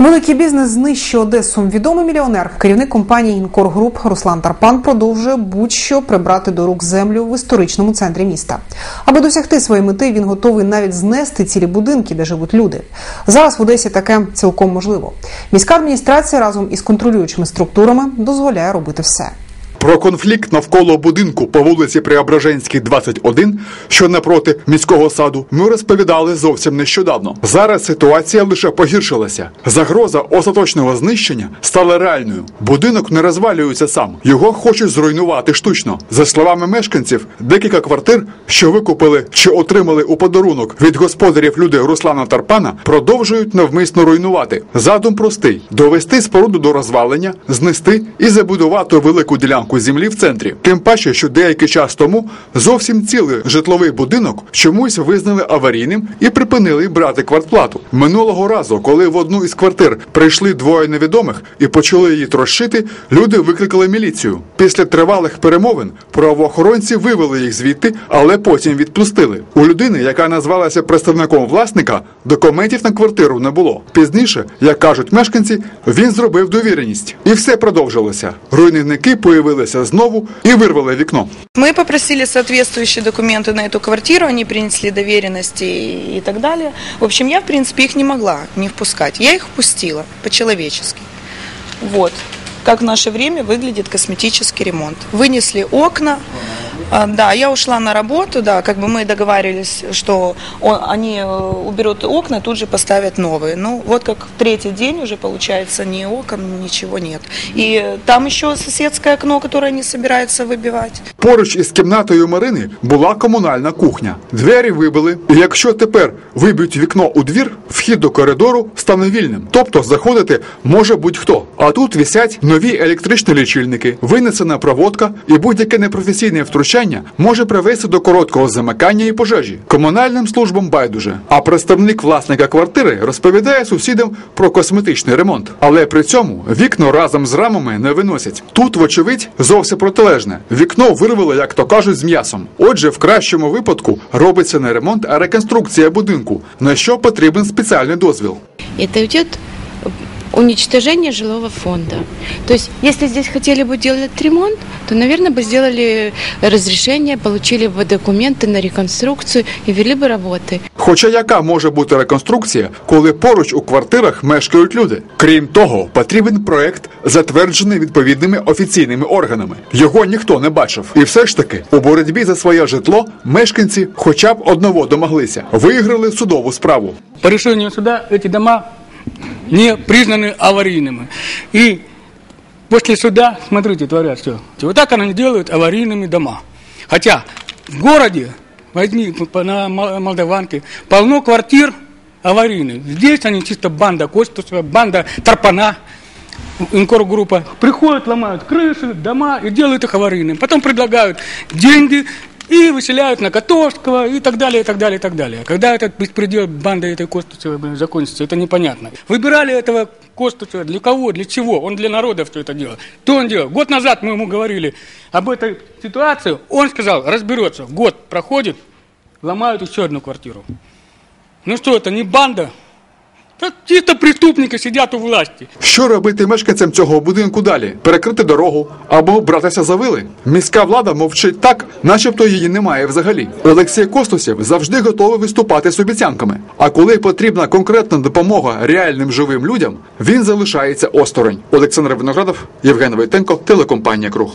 Великий бізнес знищує Одесу. Відомий мільйонер, керівник компанії Інкор Груп Руслан Тарпан продовжує будь-що прибрати до рук землю в історичному центрі міста. Аби досягти своєї мети, він готовий навіть знести цілі будинки, де живуть люди. Зараз в Одесі таке цілком можливо. Міська адміністрація разом із контролюючими структурами дозволяє робити все. Про конфлікт навколо будинку по вулиці Преображенській, 21, що напроти міського саду, ми розповідали зовсім нещодавно. Зараз ситуація лише погіршилася. Загроза остаточного знищення стала реальною. Будинок не розвалюється сам. Його хочуть зруйнувати штучно. За словами мешканців, декілька квартир, що викупили чи отримали у подарунок від господарів люди Руслана Тарпана, продовжують навмисно руйнувати. Задум простий: довести споруду до розвалення, знести і забудувати велику ділянку землі в центрі. Тим паче, що деякий час тому зовсім цілий житловий будинок чомусь визнали аварійним і припинили брати квартплату. Минулого разу, коли в одну із квартир прийшли двоє невідомих і почали її трощити, люди викликали міліцію. Після тривалих перемовин правоохоронці вивели їх звідти, але потім відпустили. У людини, яка назвалася представником власника, документів на квартиру не було. Пізніше, як кажуть мешканці, він зробив довіреність, і все продовжилося. Руйнівники появилися знову і вирвали вікно. Мы попросили соответствующие документы на эту квартиру, они принесли доверенности и и так далее. В общем, я, в принципе, их не могла не впускать. Я их впустила по-человечески. Вот. Как в наше время выглядит косметический ремонт. Вынесли окна. А, Да, я ушла на работу, да, как бы мы договаривались, что он- они э, уберут окна, тут же поставят новые. Ну, вот как третий день уже получается, ни окон, ничего нет. И э, там еще соседское окно, которое они собираются выбивать. Поруч із кімнатою Марини була комунальна кухня. Двері вибили, і якщо тепер виб'ють вікно у двір, вхід до коридору стане вільним. Тобто заходити може будь-хто. А тут висять нові електричні лічильники, винесена проводка і будь-яке непрофесійне втручання може привести до короткого замикання і пожежі. Комунальним службам байдуже. А представник власника квартири розповідає сусідам про косметичний ремонт. Але при цьому вікно разом з рамами не виносять. Тут, вочевидь, зовсім протилежне. Вікно вирвало, як то кажуть, з м'ясом. Отже, в кращому випадку робиться не ремонт, а реконструкція будинку, на що потрібен спеціальний дозвіл. это идет уничтожение жилого фонда. То есть, если здесь хотели бы делать ремонт, то, наверное, бы сделали разрешение, получили бы документы на реконструкцию и вели бы работы. Хоча яка може бути реконструкція, коли поруч у квартирах мешкають люди? Крім того, потрібен проект, затверджений відповідними офіційними органами. Його ніхто не бачив. І все ж таки, у боротьбі за своє житло мешканці хоча б одного домоглися, виграли судову справу. По решению суда эти дома не признаны аварийными. И после суда, смотрите, творят что. Вот так они делают аварийными дома. Хотя в городе, возьми на Мол- Молдаванке, полно квартир аварийных. Здесь они чисто банда Костусова, банда Тарпана, инкор-группа. Приходят, ломают крыши, дома и делают их аварийными. Потом предлагают деньги и выселяют на Котовского и так далее, и так далее, и так далее. Когда этот беспредел банды этой Костусевой блин, закончится, это непонятно. Выбирали этого Костусева для кого, для чего? Он для народа все это делал. Что он делал? Год назад мы ему говорили об этой ситуации. Он сказал, разберется. Год проходит, ломают еще одну квартиру. Ну что, это не банда? Это чисто преступники сидят у власти. Що робити мешканцям цього будинку далі? Перекрити дорогу або братися за вили? Міська влада мовчить так, начебто її немає взагалі. Олексій Костусєв завжди готовий виступати з обіцянками. А коли потрібна конкретна допомога реальним живим людям, він залишається осторонь. Олександр Виноградов, Євген Войтенко, телекомпанія Круг.